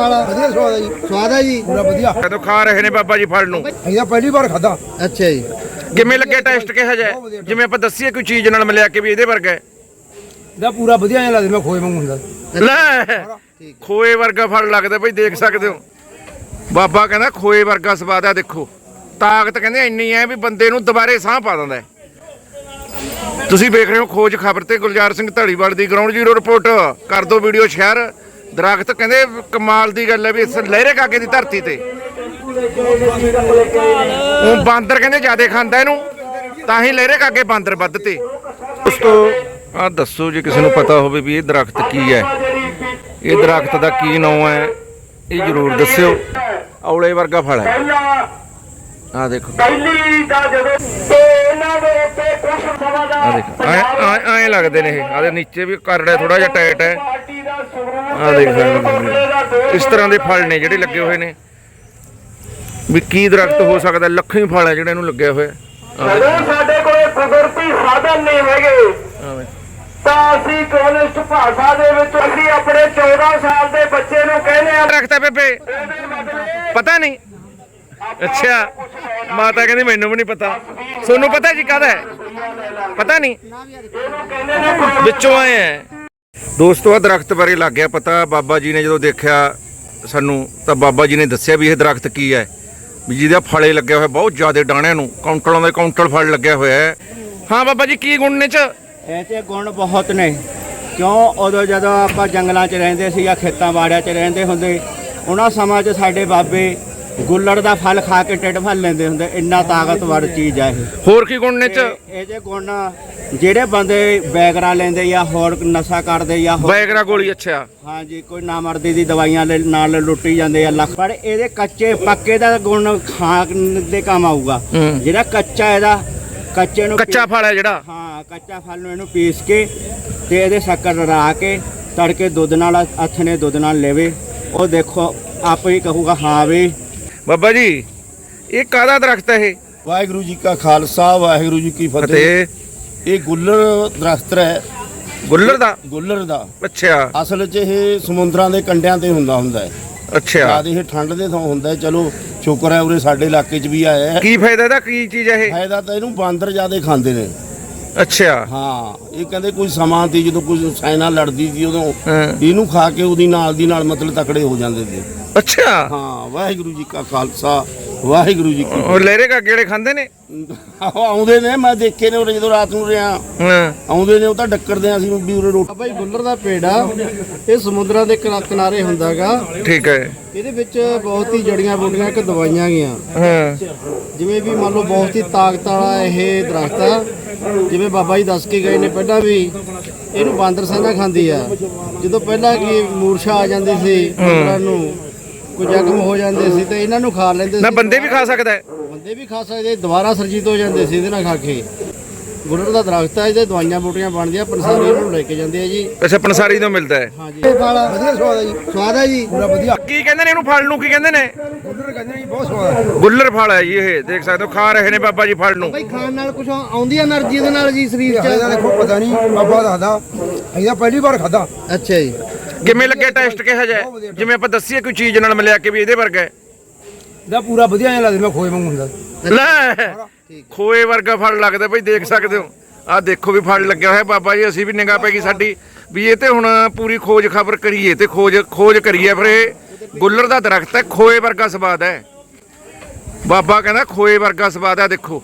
ਫਲ ਵਧੀਆ ਸਵਾਦ ਹੈ ਜੀ। ਸਵਾਦ ਹੈ ਜੀ? ਪੂਰਾ ਵਧੀਆ। ਕਦੋਂ ਖਾ ਰਹੇ ਨੇ ਬਾਬਾ ਜੀ ਫਲ ਨੂੰ? ਅਸੀਂ ਤਾਂ ਪਹਿਲੀ ਵਾਰ ਖਾਦਾ ਅੱਛਾ ਜੀ। ਕਿਵੇਂ ਲੱਗਿਆ ਟੈਸਟ ਕਿਹਾ ਜਾਏ ਜਿਵੇਂ ਆਪਾਂ ਦੱਸੀਏ ਕੋਈ ਚੀਜ਼ ਨਾਲ ਮਿਲਿਆ ਕੇ ਵੀ ਇਹਦੇ ਵਰਗਾ ਹੈ? ਇਹਦਾ ਪੂਰਾ ਵਧੀਆ ਜਿਹਾ ਲੱਗਦਾ ਮੈਂ ਖੋਏ ਵਾਂਗੂ ਹੁੰਦਾ। ਲੈ ਖੋਏ ਵਰਗਾ ਫਲ ਲੱਗਦਾ ਬਈ ਦੇਖ ਸਕਦੇ ਹੋ। ਬਾਬਾ ਕਹਿੰਦਾ ਖੋਏ ਵਰਗਾ ਸਵਾਦ ਆ ਦੇਖੋ। ਤਾਕਤ ਕਹਿੰਦੇ ਇੰਨੀ ਹੈ ਵੀ ਬੰਦੇ ਨੂੰ ਦੁਬਾਰੇ ਸਾਹ ਪਾ ਦਿੰਦਾ। ਤੁਸੀਂ ਵੇਖ ਰਹੇ ਹੋ ਖੋਜ ਖਬਰ ਤੇ ਗੁਲਜ਼ਾਰ ਸਿੰਘ ਢਾਲੀਵਾਲ ਦੀ ਗਰਾਊਂਡ ਜ਼ੀਰੋ ਰਿਪੋਰਟ ਕਰ ਦਿਓ ਵੀਡੀਓ ਸ਼ੇਅਰ ਦਰਖਤ ਕਹਿੰਦੇ ਕਮਾਲ ਦੀ ਗੱਲ ਹੈ ਵੀ ਇਸ ਲਹਿਰੇ ਕਾਗੇ ਦੀ ਧਰਤੀ ਤੇ। ਉਹ ਬਾਂਦਰ ਕਹਿੰਦੇ ਜਿਆਦੇ ਖਾਂਦਾ ਇਹਨੂੰ, ਤਾਂ ਹੀ ਲਹਿਰੇ ਕਾਗੇ ਬਾਂਦਰ ਵੱਧ ਤੇ ਉਸ ਤੋਂ ਆ ਦੱਸੋ ਜੇ ਕਿਸੇ ਨੂੰ ਪਤਾ ਹੋਵੇ ਵੀ ਇਹ ਦਰਖਤ ਕੀ ਹੈ। ਇਹ ਦਰਖਤ ਦਾ ਕੀ ਨਾਮ ਹੈ, ਇਹ ਜ਼ਰੂਰ ਦੱਸਿਓ। ਔਲੇ ਵਰਗਾ ਫਲ ਹੈ। ਆ ਦੇਖੋ। ਪਹਿਲੀ ਦਾ ਜਦੋਂ ਤੇ ਇਹਨਾਂ ਦੇ ਉੱਤੇ ਕੁਝ ਸਮਾਂ ਦਾ ਆ ਦੇਖੋ ਐ ਲੱਗਦੇ ਨੇ ਇਹ। ਆਦੇ ਨੀਚੇ ਵੀ ਕਰੜਾ ਥੋੜਾ ਜਿਹਾ ਟਾਈਟ ਹੈ। ਆ ਦੇਖ ਸਕਦੇ ਹੋ ਇਸ ਤਰ੍ਹਾਂ ਦੇ ਫਲ ਨੇ ਜਿਹੜੇ ਲੱਗੇ ਹੋਏ ਨੇ। ਵੀ ਕੀ ਦਰਖਤ ਹੋ ਸਕਦਾ ਲੱਖਾਂ ਹੀ ਫਲ ਹੈ ਜਿਹੜੇ ਇਹਨੂੰ ਲੱਗੇ ਹੋਏ। ਆ ਆਹ ਜਦੋਂ ਸਾਡੇ ਕੋਲੇ ਕੁਦਰਤੀ ਸਾਧਨ ਨਹੀਂ ਹੈਗੇ। ਤਾਂ ਅਸੀਂ ਕਮਿਊਨਿਸਟ ਭਾਸ਼ਾ ਦੇ ਵਿੱਚ ਅਸੀਂ ਆਪਣੇ 14 ਸਾਲ ਦੇ ਬੱਚੇ ਨੂੰ ਕਹਿੰਦੇ ਆ ਦਰਖਤ ਹੈ ਬੇਬੇ। ਪਤਾ ਨਹੀਂ। ਅੱਛਾ। ਮਾਤਾ ਕਹਿੰਦੀ ਮੈਨੂੰ ਵੀ ਨਹੀਂ ਪਤਾ। ਤੁਹਾਨੂੰ ਪਤਾ ਜੀ ਕਾਹਦਾ ਹੈ? ਪਤਾ ਨਹੀਂ। ਵਿੱਚੋਂ ਆਏ ਹੈ। ਦੋਸਤੋ ਆ ਦਰਖਤ ਬਾਰੇ ਲੱਗ ਗਿਆ ਪਤਾ। ਬਾਬਾ ਜੀ ਨੇ ਜਦੋਂ ਦੇਖਿਆ ਸਾਨੂੰ ਤਾਂ ਬਾਬਾ ਜੀ ਨੇ ਦੱਸਿਆ ਵੀ ਇਹ ਦਰਖਤ ਕੀ ਹੈ। ਵੀ ਜਿਹਦਾ ਫਲੇ ਲੱਗਿਆ ਹੋਇਆ ਬਹੁਤ ਜ਼ਿਆਦਾ ਡਾਣਿਆਂ ਨੂੰ ਕਾਉਂਟਲਾਂ ਦੇ ਕਾਉਂਟਲ ਫਲ ਲੱਗਿਆ ਹੋਇਆ ਹੈ। ਹਾਂ ਬਾਬਾ ਜੀ ਕੀ ਗੁਣ ਨੇ ਚ? ਇਹ ਤੇ ਗੁਣ ਬਹੁਤ ਨੇ। ਕਿਉਂ? ਉਦੋਂ ਜਦੋਂ ਆਪਾਂ ਜੰਗਲਾਂ 'ਚ ਰਹਿੰਦੇ ਸੀ ਜਾਂ ਖੇਤਾਂ ਬਾੜਿਆਂ 'ਚ ਰਹਿੰਦੇ ਹੁੰਦੇ ਉਹਨਾਂ ਸਮਾਂ 'ਚ ਸਾਡੇ ਬਾਬੇ ਗੁੱਲੜ ਦਾ ਫਲ ਖਾ ਕੇ ਢਿੱਡ ਭਰ ਲੈਂਦੇ ਹੁੰਦੇ। ਇੰਨਾ ਤਾਕਤਵਰ ਚੀਜ਼ ਆ ਇਹ। ਹੋਰ ਕੀ ਗੁਣ ਨੇ ਚ? ਇਹ ਜੇ ਗੁਣ ਜਿਹੜੇ ਬੰਦੇ ਬੈਗਰਾ ਲੈਂਦੇ ਜਾਂ ਹੋਰ ਨਸ਼ਾ ਕਰਦੇ ਜਾਂ ਹੋਰ ਬੈਗਰਾ ਗੋਲੀ ਅੱਛਾ। ਹਾਂਜੀ ਕੋਈ ਨਾਮਰਦੀ ਦੀ ਦਵਾਈਆਂ ਲੈ- ਨਾਲ ਲੁੱਟੀ ਜਾਂਦੇ ਆ ਲੱਖ ਪਰ ਇਹਦੇ ਕੱਚੇ ਪੱਕੇ ਦਾ ਗੁਣ ਖਾਣ ਦੇ ਕੰਮ ਆਊਗਾ। ਹੂੰ। ਜਿਹੜਾ ਕੱਚਾ ਇਹਦਾ ਕੱਚੇ ਨੂੰ ਕੱਚਾ ਫਲ ਹੈ ਜਿਹੜਾ। ਹਾਂ ਕੱਚਾ ਫਲ ਨੂੰ ਇਹਨੂੰ ਪੀਸ ਕੇ ਤੇ ਇਹਦੇ ਸ਼ੱਕਰ ਰਲਾ ਕੇ ਤੜਕੇ ਦੁੱਧ ਨਾਲ ਅੱਥਨੇ ਦੁੱਧ ਨਾਲ ਲੈਵੇ। ਉਹ ਦੇਖੋ ਆਪੇ ਹੀ ਕਹੂਗਾ ਹਾਂ ਵੀ। ਬਾਬਾ ਜੀ ਇਹ ਕਾਹਦਾ ਦਰਖਤ ਹੈ ਇਹ? ਵਾਹਿਗੁਰੂ ਜੀ ਕਾ ਖਾਲਸਾ ਵਾਹਿਗੁਰੂ ਜੀ ਕੀ ਫਤਿਹ। ਅਤੇ ਇਹ ਗੁੱਲਰ ਦਰਖਤ ਹੈ। ਗੁੱਲਰ ਦਾ? ਗੁੱਲਰ ਦਾ। ਅੱਛਾ। ਅਸਲ 'ਚ ਇਹ ਸਮੁੰਦਰਾਂ ਦੇ ਕੰਢਿਆਂ ਤੇ ਹੁੰਦਾ ਹੁੰਦਾ ਹੈ। ਅੱਛਾ। ਜਦ ਇਹ ਠੰਡ ਦੇ ਥਾਂ ਹੁੰਦਾ ਹੈ। ਚਲੋ ਸ਼ੁਕਰ ਹੈ ਉਰੇ ਸਾਡੇ ਇਲਾਕੇ 'ਚ ਵੀ ਆਇਆ ਹੈ। ਕੀ ਫਾਇਦਾ ਇਹਦਾ? ਕੀ ਚੀਜ਼ ਹੈ ਇਹ? ਫਾਇਦਾ ਤਾਂ ਇਹਨੂੰ ਬਾਂਦਰ ਜਿਆਦੇ ਖਾਂਦੇ ਨੇ। ਅੱਛਾ। ਹਾਂ ਇਹ ਕਹਿੰਦੇ ਕੋਈ ਸਮਾਂ ਸੀ ਜਦੋਂ ਕੋਈ ਸਾਇਨਾ ਲੜਦੀ ਸੀ ਉਦੋਂ। ਹਾਂ। ਇਹਨੂੰ ਖਾ ਕੇ ਉਹਦੀ ਨਾਲ ਦੀ ਨਾਲ ਮਤਲਬ ਤਕੜੇ ਹੋ ਜਾਂਦੇ ਸੀ। ਅੱਛਾ। ਹਾਂ ਵਾਹਿਗੁਰੂ ਜੀ ਕਾ ਖਾਲਸਾ। ਵਾਹਿਗੁਰੂ ਜੀ ਕੀ ਉਹ ਲਹਿਰੇ ਕਾ ਗੇੜੇ ਖਾਂਦੇ ਨੇ? ਆਹੋ, ਆਉਂਦੇ ਨੇ ਮੈਂ ਦੇਖੇ ਨੇ ਉਰੇ ਜਦੋਂ ਰਾਤ ਨੂੰ ਰਿਆਂ ਹਾਂ। ਆਉਂਦੇ ਨੇ ਉਹ ਤਾਂ ਡੱਕਰਦੇ ਆ ਅਸੀਂ ਵੀ ਉਰੇ ਰੋਟੀ। ਜੀ ਗੁੱਲਰ ਦਾ ਪੇੜ ਆ। ਇਹ ਸਮੁੰਦਰਾਂ ਦੇ ਕਿਨਾ- ਕਿਨਾਰੇ ਹੁੰਦਾਗਾ। ਠੀਕ ਹੈ। ਇਹਦੇ ਵਿੱਚ ਬਹੁਤ ਹੀ ਜੜੀਆਂ ਬੂਟੀਆਂ ਇੱਕ ਦਵਾਈਆਂ ਗੀਆਂ ਹਾਂ। ਜਿਵੇਂ ਵੀ ਮੰਨ ਲਓ ਬਹੁਤ ਹੀ ਤਾਕਤ ਵਾਲਾ ਇਹ ਦਰਖਤ ਆ। ਜਿਵੇਂ ਬਾਬਾ ਜੀ ਦੱਸ ਕੇ ਗਏ ਨੇ ਪਹਿਲਾਂ ਵੀ ਇਹਨੂੰ ਬਾਂਦਰ ਸੈਨਾ ਖਾਂਦੀ ਆ। ਜਦੋਂ ਪਹਿਲਾਂ ਕੀ ਮੂਰਛਾ ਆ ਜਾਂਦੀ ਸੀ ਬਾਂਦਰਾਂ ਨੂੰ ਜ਼ਖਮ ਹੋ ਜਾਂਦੇ ਸੀ ਤੇ ਇਹਨਾਂ ਨੂੰ ਖਾ ਲੈਂਦੇ ਸੀ। ਬੰਦੇ ਵੀ ਖਾ ਸਕਦਾ ਹੈ। ਬੰਦੇ ਵੀ ਖਾ ਸਕਦੇ ਦੁਬਾਰਾ ਸਰਜੀਤ ਹੋ ਜਾਂਦੇ ਸੀ ਇਹਦੇ ਖਾ ਕੇ। ਗੁਰੜ ਦਾ ਦਰਖਤ ਹੈ ਇਹਦੇ ਦਵਾਈਆਂ ਬੂਟੀਆਂ ਬਣਦੀਆਂ ਪੰਸਾਰੀ ਨੂੰ ਲੈ ਕੇ ਜਾਂਦੇ ਆ ਜੀ। ਅੱਛਾ ਪੰਸਾਰੀ ਤੋਂ ਮਿਲਦਾ ਹੈ। ਹਾਂਜੀ ਇਹ ਫਲ ਵਧੀਆ ਸਵਾਦ ਹੈ ਜੀ। ਸਵਾਦ ਹੈ ਜੀ? ਪੂਰਾ ਵਧੀਆ। ਕੀ ਕਹਿੰਦੇ ਨੇ ਇਹਨੂੰ ਫਲ ਨੂੰ ਕੀ ਕਹਿੰਦੇ ਨੇ? ਉਧਰ ਕਹਿੰਦੇ ਜੀ ਬਹੁਤ ਸਵਾਦ ਹੈ। ਗੁੱਲਰ ਫਲ ਹੈ ਜੀ ਇਹ ਦੇਖ ਸਕਦੇ ਹੋ ਖਾ ਰਹੇ ਨੇ ਬਾਬਾ ਜੀ ਫਲ ਨੂੰ। ਬਈ ਖਾਣ ਨਾਲ ਕੁਝ ਆਉਂਦੀ એનર્ਜੀ ਦੇ ਨਾਲ ਜੀ ਸਰੀਰ ਚ? ਦੇਖੋ ਪਤਾ ਨਹੀਂ ਬਾਬਾ ਦੱਸਦਾ। ਅਸੀਂ ਪਹਿਲੀ ਵਾਰ ਖਾਦਾ ਅੱਛਾ ਜੀ। ਕਿਵੇਂ ਲੱਗਿਆ ਟੈਸਟ ਕਿਹਾ ਜਾਏ ਜਿਵੇਂ ਆਪਾਂ ਦੱਸੀਏ ਕੋਈ ਚੀਜ਼ ਨਾਲ ਮਿਲਿਆ ਕੇ ਵੀ ਇਹਦੇ ਵਰਗਾ ਹੈ। ਇਹਦਾ ਪੂਰਾ ਵਧੀਆ ਜਿਹਾ ਲੱਗਦਾ ਮੈਂ ਖੋਏ ਵਾਂਗੂ ਹੁੰਦਾ। ਲੈ ਖੋਏ ਵਰਗਾ ਫਲ ਲੱਗਦਾ ਬਈ ਦੇਖ ਸਕਦੇ ਹੋ। ਆਹ ਦੇਖੋ ਵੀ ਫਲ ਲੱਗਿਆ ਹੋਇਆ ਬਾਬਾ ਜੀ ਅਸੀਂ ਵੀ ਨਿਗਾਹ ਪੈ ਗਈ ਸਾਡੀ। ਵੀ ਇਹ ਤੇ ਹੁਣ ਪੂਰੀ ਖੋਜ ਖਬਰ ਕਰੀਏ ਤੇ ਖੋਜ ਖੋਜ ਕਰੀਏ ਫਿਰ ਇਹ। ਗੁੱਲਰ ਦਾ ਦਰਖਤ ਹੈ ਖੋਏ ਵਰਗਾ ਸਵਾਦ ਹੈ। ਬਾਬਾ ਕਹਿੰਦਾ ਖੋਏ ਵਰਗਾ ਸਵਾਦ ਹੈ ਦੇਖੋ।